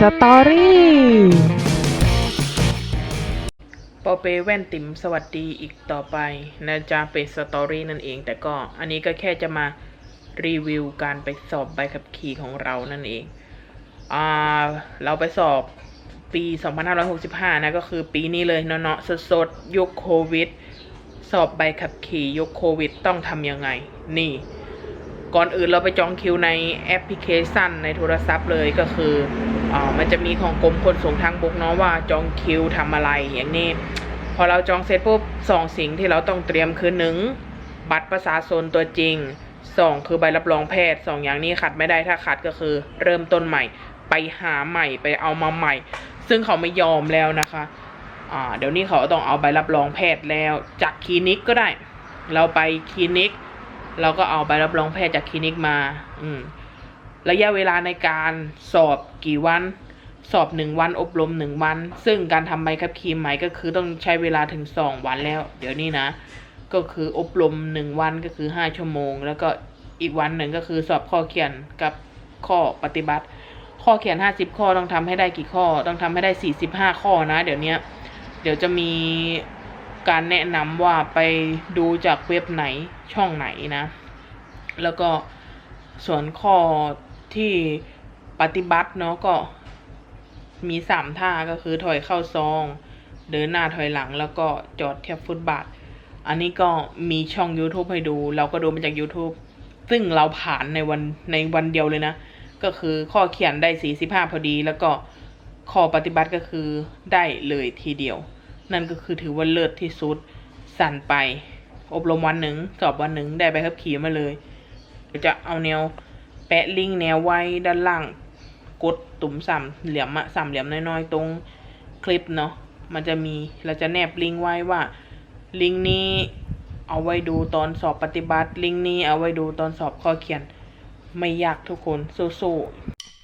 สตอรี่ปอเปแว่นติ๋มสวัสดีอีกต่อไปนะจ๊ะเป็นสตอรี่นั่นเอง แต่ก็อันนี้ก็แค่จะมารีวิวการไปสอบใบขับขี่ของเรานั่นเองอ่าเราไปสอบปี 2565 นะก็คือปีนี้เลยเนาะสดๆยุคโควิด สอบใบขับขี่ยุคโควิดต้องทำยังไง นี่ ก่อนอื่นเราไปจองคิวในแอปพลิเคชันในโทรศัพท์เลยก็คืออ่ามันจะมีของกรมขนส่งทางบกเนาะว่าจองคิวทำอะไรอย่างนี้ พอเราจองเสร็จปุ๊บสองสิ่งที่เราต้องเตรียมคือหนึ่งบัตรประชาชนตัวจริงสองคือใบรับรองแพทย์สองอย่างนี้ขัดไม่ได้ถ้าขัดก็คือเริ่มต้นใหม่ ไปหาใหม่ไปเอามาใหม่ ซึ่งเขาไม่ยอมแล้วนะคะอ่าเดี๋ยวนี้เขาต้องเอาใบรับรองแพทย์แล้ว จากคลินิกก็ได้ เราไปคลินิก เราก็เอาใบรับรองแพทย์จากคลินิกมา อืม ระยะเวลาในการสอบกี่วัน สอบหนึ่งวันอบรมหนึ่งวัน ซึ่งการทำใบขับขี่ใหม่ก็คือต้องใช้เวลาถึงสองวันแล้ว เดี๋ยวนี้นะ ก็คืออบรมหนึ่งวันก็คือห้าชั่วโมง แล้วก็อีกวันหนึ่งก็คือสอบข้อเขียนกับข้อปฏิบัติ ข้อเขียนห้าสิบข้อต้องทำให้ได้กี่ข้อ ต้องทำให้ได้สี่สิบห้าข้อนะ เดี๋ยวนี้เดี๋ยวจะมี การแนะนำว่าไปดูจากเว็บไหนช่องไหนนะ แล้วก็ส่วนข้อที่ปฏิบัติเนาะก็มีสามท่าก็คือถอยเข้าซอง เดินหน้าถอยหลังแล้วก็จอดเทียบฟุตบาท อันนี้ก็มีช่อง YouTube ให้ดู เราก็ดูมาจาก YouTube ซึ่งเราผ่านในวันในวันเดียวเลยนะ ก็คือข้อเขียนได้ 45 พอดี แล้วก็ข้อปฏิบัติก็คือได้เลยทีเดียว นั่นก็คือถือว่าเลิศที่สุด สั่นไป อบรมวันหนึ่งสอบวันหนึ่งได้ไปขับขี่มาเลยจะเอาแนวแปะลิงแนวไว้ด้านล่างกดตุ่มสามเหลี่ยมอะสามเหลี่ยมน้อยๆ ตรงคลิปเนาะมันจะมีเราจะแนบลิงก์ไว้ว่าลิงก์นี้เอาไว้ดูตอนสอบปฏิบัติ ลิงก์นี้เอาไว้ดูตอนสอบข้อเขียน ไม่ยากทุกคนสู้ๆ